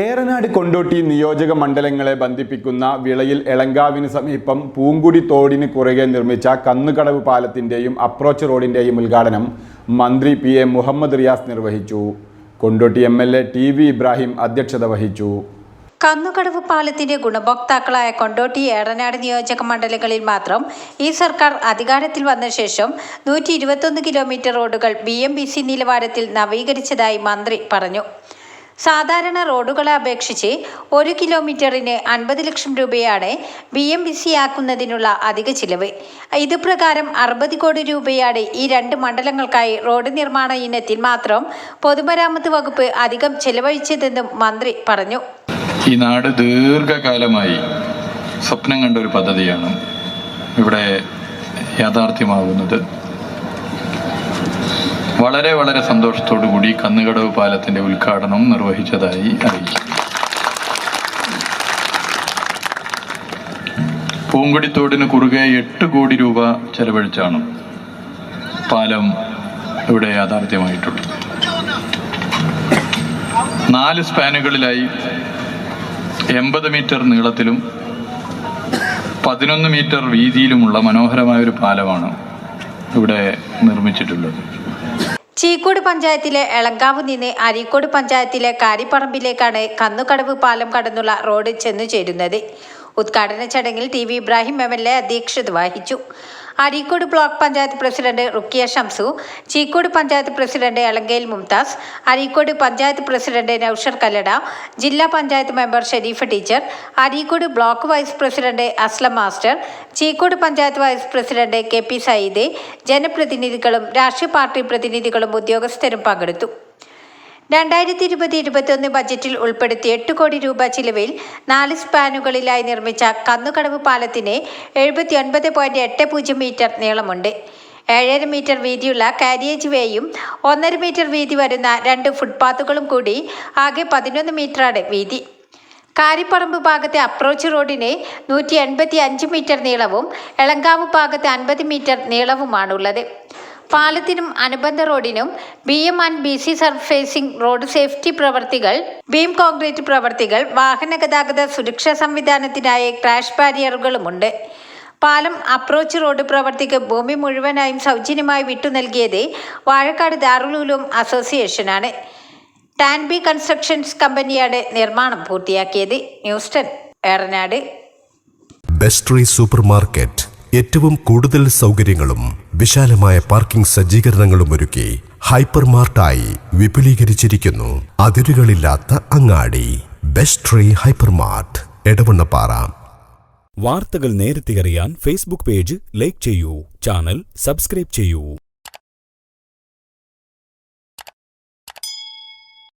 ഏറനാട് കൊണ്ടോട്ടി നിയോജക മണ്ഡലങ്ങളെ ബന്ധിപ്പിക്കുന്ന വിളയിൽ എളങ്കാവിന് സമീപം പൂങ്കുടി തോടിന് കുറുകെ നിർമ്മിച്ച കന്നുകടവ് പാലത്തിന്റെയും അപ്രോച്ച് റോഡിന്റെയും ഉദ്ഘാടനം മന്ത്രി പി എ മുഹമ്മദ് റിയാസ് നിർവഹിച്ചു. Kondotty M L A T V Ibrahim അധ്യക്ഷത വഹിച്ചു. കന്നുകടവ് പാലത്തിന്റെ ഗുണഭോക്താക്കളായ കൊണ്ടോട്ടി ഏറനാട് നിയോജക മണ്ഡലങ്ങളിൽ മാത്രം ഈ സർക്കാർ അധികാരത്തിൽ വന്ന ശേഷം നൂറ്റി ഇരുപത്തൊന്ന് കിലോമീറ്റർ റോഡുകൾ ബി എം ബി സി നിലവാരത്തിൽ നവീകരിച്ചതായി മന്ത്രി പറഞ്ഞു. സാധാരണ റോഡുകളെ അപേക്ഷിച്ച് ഒരു കിലോമീറ്ററിന് അൻപത് ലക്ഷം രൂപയാണ് ബി എം ബി സി ആക്കുന്നതിനുള്ള അധിക ചിലവ്. ഇത് പ്രകാരം അറുപത് കോടി രൂപയാണ് ഈ രണ്ട് മണ്ഡലങ്ങൾക്കായി റോഡ് നിർമ്മാണ ഇനത്തിൽ മാത്രം പൊതുമരാമത്ത് വകുപ്പ് അധികം ചെലവഴിച്ചതെന്നും മന്ത്രി പറഞ്ഞു. ഈ നാട് ദീർഘകാലമായി സ്വപ്നം കണ്ട ഒരു പദ്ധതിയാണ് ഇവിടെ യാഥാർത്ഥ്യമാകുന്നത്. വളരെ വളരെ സന്തോഷത്തോടു കൂടി കന്നുകടവ് പാലത്തിന്റെ ഉദ്ഘാടനം നിർവഹിച്ചതായി അറിയിച്ചു. പൂങ്കൊടിത്തോടിന് കുറുകെ എട്ട് കോടി രൂപ ചെലവഴിച്ചാണ് പാലം ഇവിടെ യാഥാർത്ഥ്യമായിട്ടുള്ളത്. നാല് സ്പാനുകളിലായി എൺപത് മീറ്റർ നീളത്തിലും പതിനൊന്ന് മീറ്റർ വീതിയിലുമുള്ള മനോഹരമായ ഒരു പാലമാണ് ഇവിടെ നിർമ്മിച്ചിട്ടുള്ളത്. ചീക്കോട് പഞ്ചായത്തിലെ എളങ്കാവ് നിന്ന് അരീക്കോട് പഞ്ചായത്തിലെ കാരിപ്പറമ്പിലേക്കാണ് കന്നുകടവ് പാലം കടന്നുള്ള റോഡ് ചെന്നു ചേരുന്നത് ഉദ്ഘാടന ചടങ്ങിൽ T V Ibrahim M L A അധ്യക്ഷത വഹിച്ചു. Areekode block panchayat president Rukkiya Shamsu Cheekode panchayat president അലങ്കയിൽ Mumtaz Areekode panchayat president Noushar Kallada ജില്ലാ panchayat member Sherif teacher Areekode block vice president Aslam master Cheekode panchayat vice president K P Sayyid ജനപ്രതിനിധികളും രാഷ്ട്രീയ party പ്രതിനിധികളും ഉദ്യോഗസ്ഥരും പങ്കെടുത്തു. രണ്ടായിരത്തി ഇരുപത് ഇരുപത്തിയൊന്ന് ബജറ്റിൽ ഉൾപ്പെടുത്തി എട്ട് കോടി രൂപ ചിലവിൽ നാല് സ്പാനുകളിലായി നിർമ്മിച്ച കന്നുകടവ് പാലത്തിന് എഴുപത്തി ഒൻപത് പോയിന്റ് എട്ട് പൂജ്യം മീറ്റർ നീളമുണ്ട്. ഏഴര മീറ്റർ വീതിയുള്ള കാരിയേജ് വേയും ഒന്നര മീറ്റർ വീതി വരുന്ന രണ്ട് ഫുട്പാത്തുകളും കൂടി ആകെ പതിനൊന്ന് മീറ്ററാണ് വീതി. കാരിപ്പറമ്പ് ഭാഗത്തെ അപ്രോച്ച് റോഡിന് നൂറ്റി എൺപത്തി അഞ്ച് മീറ്റർ നീളവും എളങ്കാവ് ഭാഗത്തെ അൻപത് മീറ്റർ നീളവുമാണുള്ളത്. പാലത്തിനും അനുബന്ധ റോഡിനും B M and B C surfacing road safety പ്രവർത്തികൾ ബീം കോൺക്രീറ്റ് പ്രവർത്തികൾ വാഹന ഗതാഗത സുരക്ഷാ സംവിധാനത്തിനായി ക്രാഷ് ബാരിയറുകളുമുണ്ട്. പാലം അപ്രോച്ച് റോഡ് പ്രവർത്തിക്ക് ഭൂമി മുഴുവനായും സൗജന്യമായി വിട്ടു നൽകിയത് വാഴക്കാട് ദാറുലൂലും അസോസിയേഷനാണ്. ടാൻബി കൺസ്ട്രക്ഷൻസ് കമ്പനിയാണ് നിർമ്മാണം പൂർത്തിയാക്കിയത്. News ten Eranad. ബെസ്ട്രി super market ഏറ്റവും കൂടുതൽ സൗകര്യങ്ങളും വിശാലമായ പാർക്കിംഗ് സജ്ജീകരണങ്ങളും ഒരുക്കി ഹൈപ്പർ മാർട്ടായി വിപുലീകരിച്ചിരിക്കുന്നു അതിരുകളില്ലാത്ത അങ്ങാടി. Best hyper mart Edavannappara. വാർത്തകൾ നേരത്തെ അറിയാൻ ഫേസ്ബുക്ക് പേജ് ലൈക്ക് ചെയ്യൂ. ചാനൽ സബ്സ്ക്രൈബ് ചെയ്യൂ.